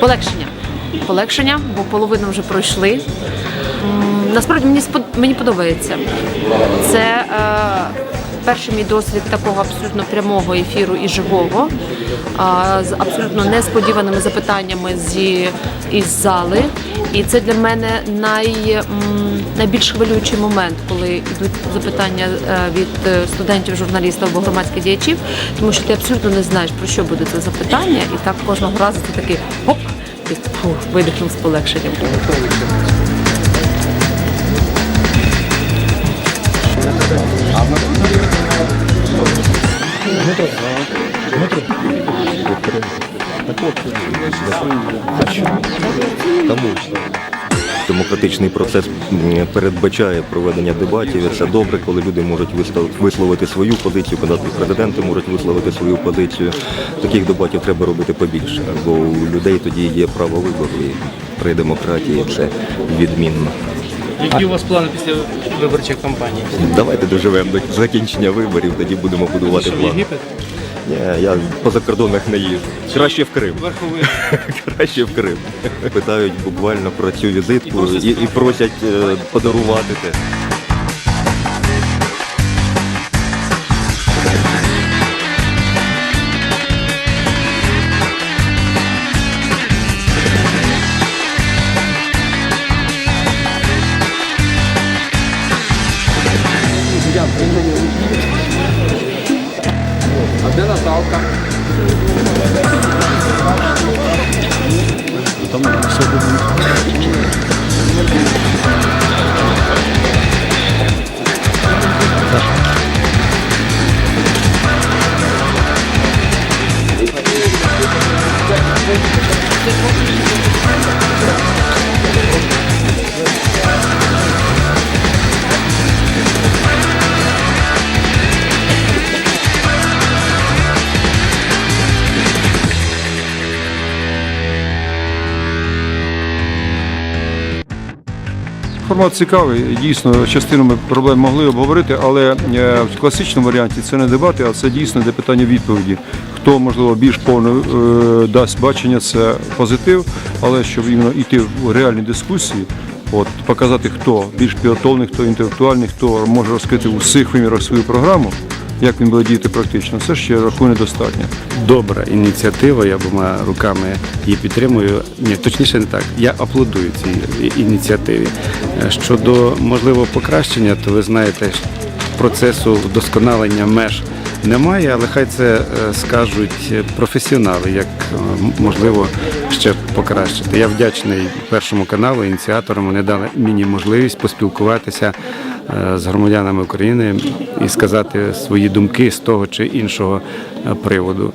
Полегшення. Полегшення, бо половину вже пройшли. Насправді мені спод- мені подобається. Це е, перший мій досвід такого абсолютно прямого ефіру і живого, а, з абсолютно несподіваними запитаннями зі із зали. І це для мене най, найбільш хвилюючий момент, коли йдуть запитання е, від е, студентів, журналістів або громадських діячів, тому що ти абсолютно не знаєш про що буде це запитання, і так кожного разу ти такий хоп, і видихнув з полегшенням. Тому демократичний процес передбачає проведення дебатів. І це добре, коли люди можуть висловити свою позицію, коли президенти можуть висловити свою позицію. Таких дебатів треба робити побільше, бо у людей тоді є право вибору. І при демократії це відмінно. Які у вас плани після виборчої кампанії? Давайте доживемо до закінчення виборів, тоді будемо будувати план. Єгипет? Ні, я по закордонах не їжджу. Краще в Крим. Верховий. Краще в Крим. Питають буквально про цю візитку і, і, і просять е, подарувати те. Até Natal, cara. Eu também, eu sou do mundo. Формат цікавий. Дійсно, частину ми проблем могли обговорити, але е, в класичному варіанті це не дебати, а це дійсно де питання відповіді. Хто можливо більш повно е, дасть бачення, це позитив, але щоб іменно йти в реальні дискусії, от показати, хто більш підготовлений, хто інтелектуальний, хто може розкрити у всіх вимірах свою програму, як він буде діяти практично, це ще рахую недостатньо. добра ініціатива, я обома руками її підтримую. Ні, точніше не так. Я аплодую цій ініціативі. Е, Щодо можливого покращення, то ви знаєте, процесу вдосконалення меж немає, але хай це е, скажуть професіонали, як е, можливо ще покращити. Я вдячний першому каналу, ініціаторам. Вони дали мені можливість поспілкуватися е, з громадянами України і сказати свої думки з того чи іншого е, приводу.